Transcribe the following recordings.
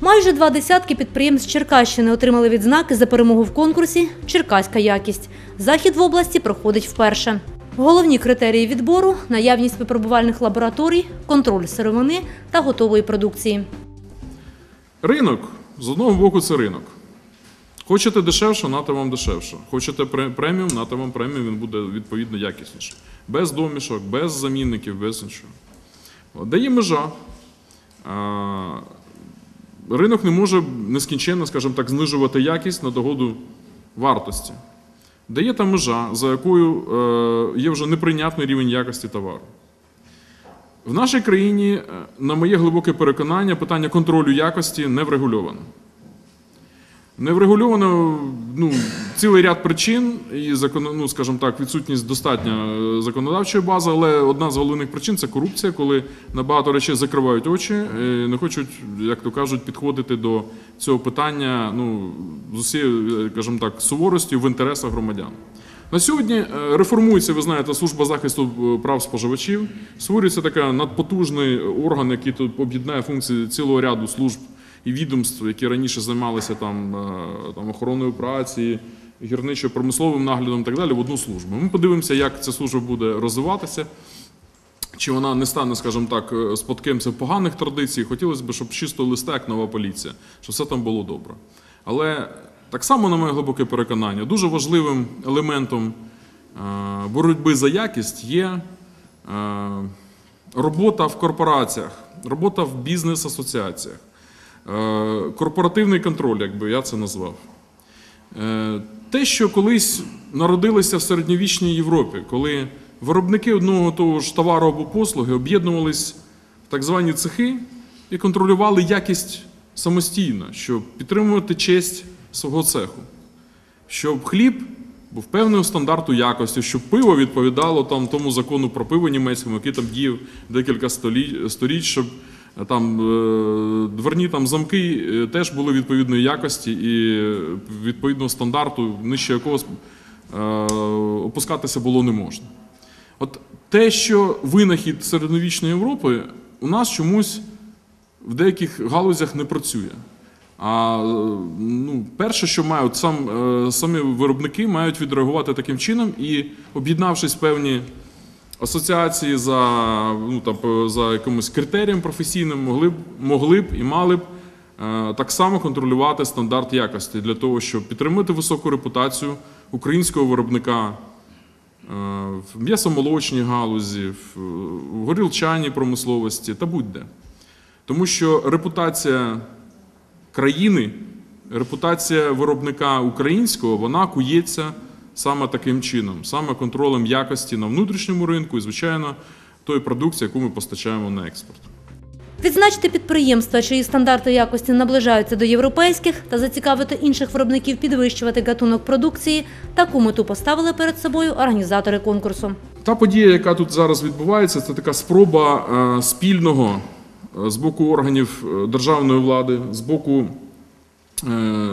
Майже два десятки підприємств Черкащини отримали відзнаки за перемогу в конкурсі Черкаська якість. Захід в області проходить вперше. Головні критерії відбору наявність випробувальних лабораторій, контроль сировини та готової продукції. Ринок з одного боку це ринок. Хочете дешевше, нате вам дешевше. Хочете преміум, нате вам преміум, він буде відповідно якісніше. Без домішок, без замінників, без нічого. Де є межа. Ринок не може нескінченно, скажімо так, знижувати якість на догоду вартості. Де є та межа, за якою е, є вже неприйнятний рівень якості товару. В нашій країні, е, на моє глибоке переконання, питання контролю якості не врегульовано. Не врегульовано ну, цілий ряд причин, і ну, скажімо так, відсутність достатньо е, законодавчої бази, але одна з головних причин це корупція, коли на багато речей закривають очі, е, не хочуть, як то кажуть, підходити до цього питання ну, з усією, е, скажімо так, суворостю в інтересах громадян. На сьогодні реформується, ви знаєте, служба захисту прав споживачів. Створюється такий надпотужний орган, який тут об'єднає функції цілого ряду служб і відомств, які раніше займалися там, е, там охороною праці, гірничо-промисловим наглядом і так далі в одну службу. Ми подивимося, як ця служба буде розвиватися. Чи вона не стане, скажімо так, е, спадкоємцем поганих традицій? Хотілося б, щоб чисто листа, як нова поліція, щоб все там було добре. Але так само, на моє глибоке переконання, дуже важливим елементом е, боротьби за якість є робота в корпораціях, робота в бізнес-асоціаціях, корпоративний контроль, як би я це назвав. Е, Те, що колись народилося в середньовічній Європі, коли виробники одного того ж товару або послуги об'єднувались в так звані цехи і контролювали якість самостійно, щоб підтримувати честь свого цеху, щоб хліб був певного стандарту якості, щоб пиво відповідало там тому закону про пиво німецькому, який там діяв декілька століть, щоб е, там е, дверні там замки е, теж були відповідної якості і е, відповідного стандарту, нижче якого опускатися було не можна. От те, що винахід середньовічної Європи у нас чомусь в деяких галузях не працює. А ну, перше, що мають сам, самі виробники мають відреагувати таким чином і, об'єднавшись певні асоціації за, ну, там, за якимось критерієм професійним, могли б, могли б і мали б е, так само контролювати стандарт якості для того, щоб підтримати високу репутацію українського виробника е, в м'ясомолочній галузі, в горілчаній промисловості та будь-де. Тому що репутація країни, репутація виробника українського, вона кується саме таким чином, саме контролем якості на внутрішньому ринку і, звичайно, тої продукції, яку ми постачаємо на експорт. Відзначити підприємства, чиї стандарти якості наближаються до європейських, та зацікавити інших виробників підвищувати гатунок продукції, таку мету поставили перед собою організатори конкурсу. Та подія, яка тут зараз відбувається, це така спроба е, спільного е, з боку органів е, державної влади, з боку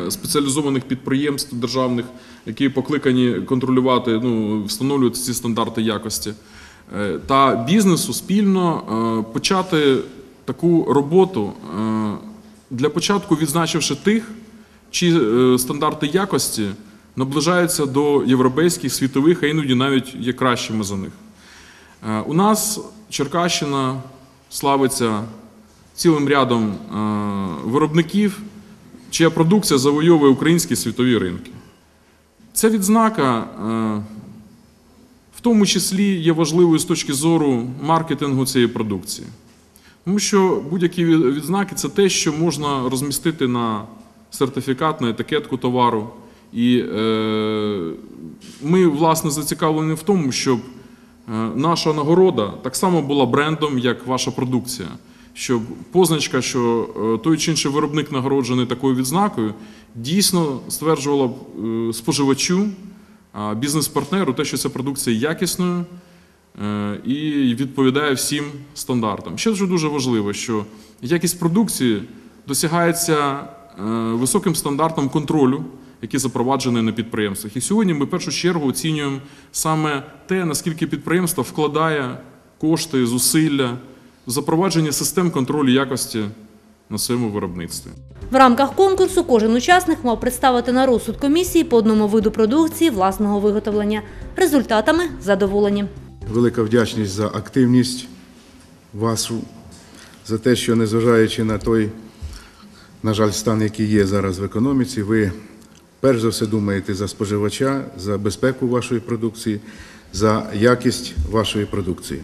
спеціалізованих підприємств державних, які покликані контролювати, ну, встановлювати ці стандарти якості, е, та бізнесу спільно е, почати таку роботу е, для початку відзначивши тих, чи е, стандарти якості наближаються до європейських, світових, а іноді навіть є кращими за них. Е, У нас Черкащина славиться цілим рядом е, виробників, чия продукція завойовує українські світові ринки. Ця відзнака е, в тому числі є важливою з точки зору маркетингу цієї продукції. Тому що будь-які відзнаки це те, що можна розмістити на сертифікат, на етикетку товару. І е, ми, власне, зацікавлені в тому, щоб е, наша нагорода так само була брендом, як ваша продукція. Щоб позначка, що е, той чи інший виробник нагороджений такою відзнакою, дійсно стверджувала б е, споживачу, бізнес-партнеру те, що ця продукція якісною, е, і відповідає всім стандартам. Ще дуже важливо, що якість продукції досягається е, високим стандартом контролю, який запроваджений на підприємствах. І сьогодні ми в першу чергу оцінюємо саме те, наскільки підприємство вкладає кошти, зусилля запровадження систем контролю якості на своєму виробництві. В рамках конкурсу кожен учасник мав представити на розсуд комісії по одному виду продукції власного виготовлення. Результатами задоволені. Велика вдячність за активність вашу, за те, що незважаючи на той, на жаль, стан, який є зараз в економіці, ви перш за все думаєте за споживача, за безпеку вашої продукції, за якість вашої продукції.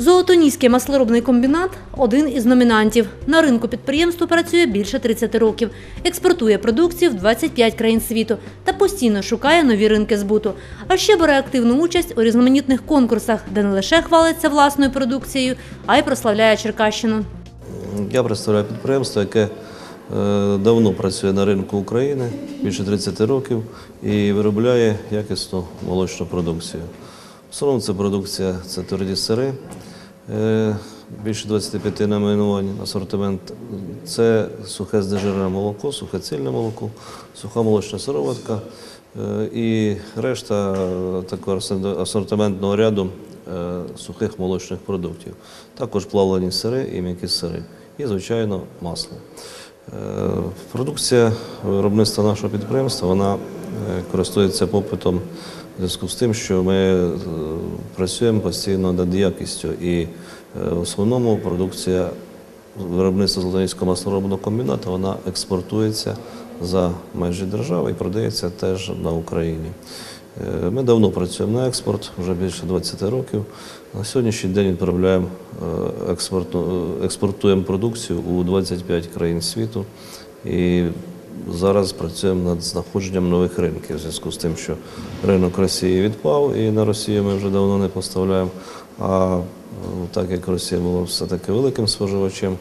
Золотоніський маслоробний комбінат – один із номінантів. На ринку підприємство працює більше 30 років. Експортує продукцію в 25 країн світу та постійно шукає нові ринки збуту. А ще бере активну участь у різноманітних конкурсах, де не лише хвалиться власною продукцією, а й прославляє Черкащину. Я представляю підприємство, яке е, давно працює на ринку України, більше 30 років, і виробляє якісну молочну продукцію. В основному це продукція це тверді сири, більше 25 найменувань, асортимент. Це сухе знежирене молоко, сухе цільне молоко, суха молочна сироватка е, і решта е, такого асортиментного ряду е, сухих молочних продуктів. Також плавлені сири і м'які сири. І, звичайно, масло. Е, Продукція виробництва нашого підприємства вона е, користується попитом в зв'язку з тим, що ми е, працюємо постійно над якістю. І е, в основному продукція виробництва Золотоніського маслоробного комбінату вона експортується за межі держави і продається теж на Україні. Е, Ми давно працюємо на експорт, вже більше 20 років. На сьогоднішній день відправляємо експортуємо продукцію у 25 країн світу. І зараз працюємо над знаходженням нових ринків в зв'язку з тим, що ринок Росії відпав, і на Росію ми вже давно не поставляємо. А е, так як Росія була все-таки великим споживачем,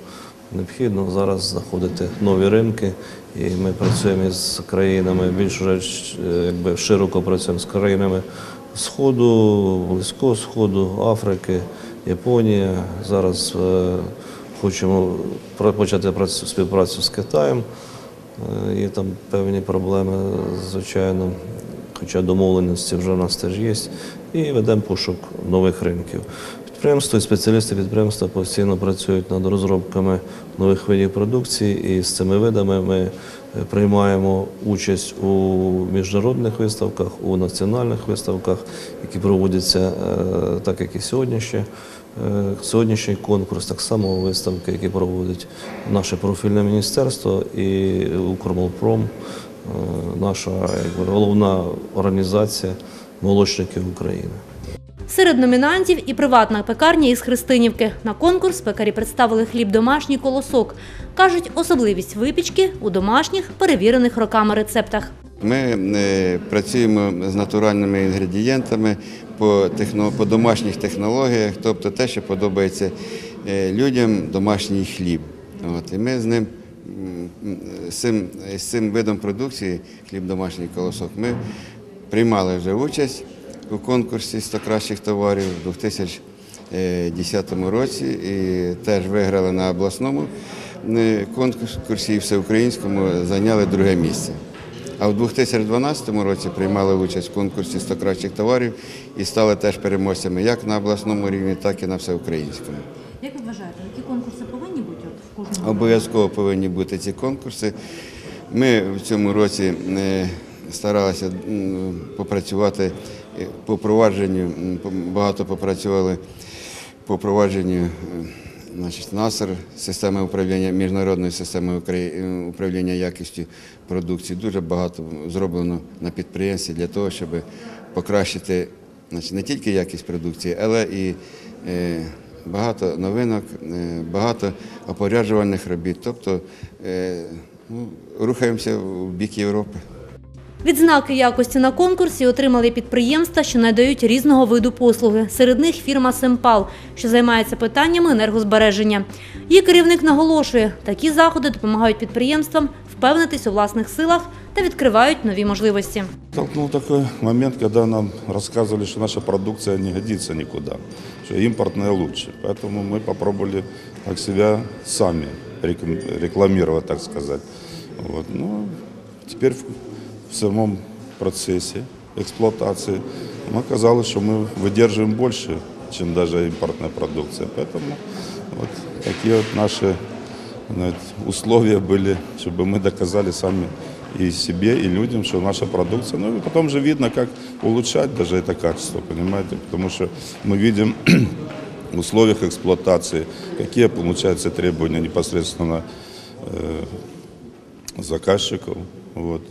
необхідно зараз знаходити нові ринки. І ми працюємо із країнами більш вже е, якби широко працюємо з країнами Сходу, Близького Сходу, Африки, Японія. Зараз е, хочемо почати працю- співпрацю з Китаєм. Е, Є там певні проблеми, звичайно, хоча домовленості вже в нас теж є. І ведемо пошук нових ринків. Підприємство і спеціалісти підприємства постійно працюють над розробками нових видів продукції, і з цими видами ми е, приймаємо участь у міжнародних виставках, у національних виставках, які проводяться е, так, як і сьогодні ще. Е, Сьогоднішній конкурс, так само виставки, які проводить наше профільне міністерство і Укрмолпром, е, наша якби, головна організація молочників України. Серед номінантів і приватна пекарня із Христинівки. На конкурс пекарі представили хліб домашній колосок. Кажуть, особливість випічки у домашніх, перевірених роками рецептах. Ми е, працюємо з натуральними інгредієнтами по, техно, по домашніх технологіях, тобто те, що подобається е, людям, домашній хліб. От, і ми з ним з цим, з цим видом продукції, хліб домашній колосок, ми приймали вже участь у конкурсі 100 кращих товарів у 2010 році і теж виграли на обласному е, конкурсі і всеукраїнському зайняли друге місце. А в 2012 році приймали участь в конкурсі 100 кращих товарів і стали теж переможцями як на обласному рівні, так і на всеукраїнському. Як ви вважаєте, які конкурси повинні бути в кожному? Обов'язково повинні бути ці конкурси. Ми в цьому році е, старалися попрацювати е, по провадженню, багато попрацювали по провадженню е, значить, НАСР, системи управління, міжнародної системи управління якістю продукції. Дуже багато зроблено на підприємстві для того, щоб покращити значить, не тільки якість продукції, але і е, багато новинок, е, багато опоряджувальних робіт. Тобто е, ну, рухаємося в бік Європи. Відзнаки якості на конкурсі отримали підприємства, що надають різного виду послуги. Серед них фірма «Семпал», що займається питаннями енергозбереження. Її керівник наголошує, такі заходи допомагають підприємствам впевнитись у власних силах та відкривають нові можливості. Столкнул такой момент, когда нам рассказывали, что наша продукция не годится никуда, что импортная лучше. Поэтому мы попробовали так себя сами реком- рекламировать, так сказать. Вот. Ну, теперь в самому процессе эксплуатации ми казали, что мы выдерживаем больше, чем даже импортная продукция. Поэтому вот такие вот наши навіть, условия были, чтобы мы доказали сами и себе, и людям, что наша продукция. Ну и потом же видно, как улучшать даже это качество, понимаете? Потому что мы видим в условиях эксплуатации, какие получаются требования непосредственно э, заказчиков. Вот.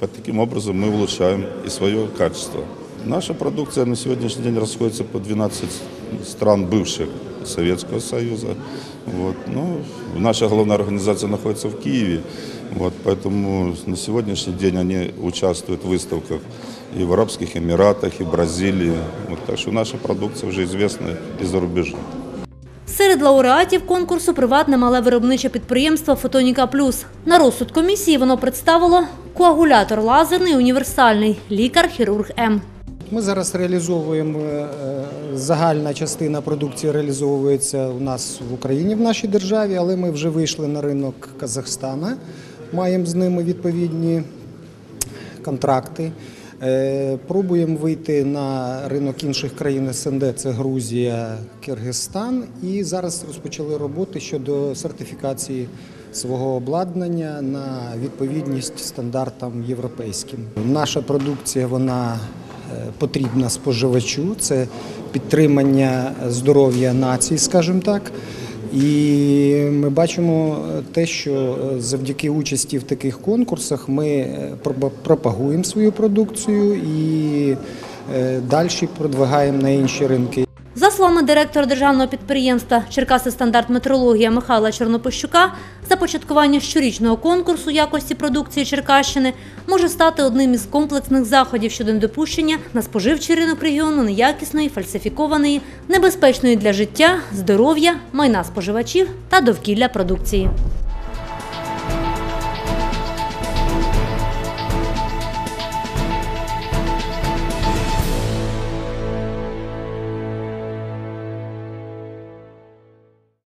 По таким образом мы улучшаем и свое качество. Наша продукция на сегодняшний день расходится по 12 стран бывших Советского Союза. Вот. Ну, наша главная организация находится в Киеве, вот, поэтому на сегодняшний день они участвуют в выставках и в Арабских Эмиратах, и в Бразилии. Вот, так что наша продукция уже известна и за рубежом. Серед лауреатів конкурсу приватне мале виробниче підприємство Фотоніка Плюс. На розсуд комісії воно представило коагулятор лазерний універсальний лікар-хірург М. Ми зараз реалізовуємо е, загальна частина продукції реалізовується у нас в Україні, в нашій державі, але ми вже вийшли на ринок Казахстана, маємо з ними відповідні контракти. Е, Пробуємо вийти на ринок інших країн СНД, це Грузія, Киргизстан. І зараз розпочали роботи щодо сертифікації свого обладнання на відповідність стандартам європейським. Наша продукція вона е, потрібна споживачу, це підтримання здоров'я нації, скажімо так. І ми бачимо те, що е, завдяки участі в таких конкурсах ми е, пропагуємо свою продукцію і далі продвигаємо на інші ринки. За словами директора державного підприємства Черкаси стандарт метрологія Михайла Чорнопощука, започаткування щорічного конкурсу якості продукції Черкащини може стати одним із комплексних заходів щодо недопущення на споживчий ринок регіону неякісної, фальсифікованої, небезпечної для життя, здоров'я, майна споживачів та довкілля продукції.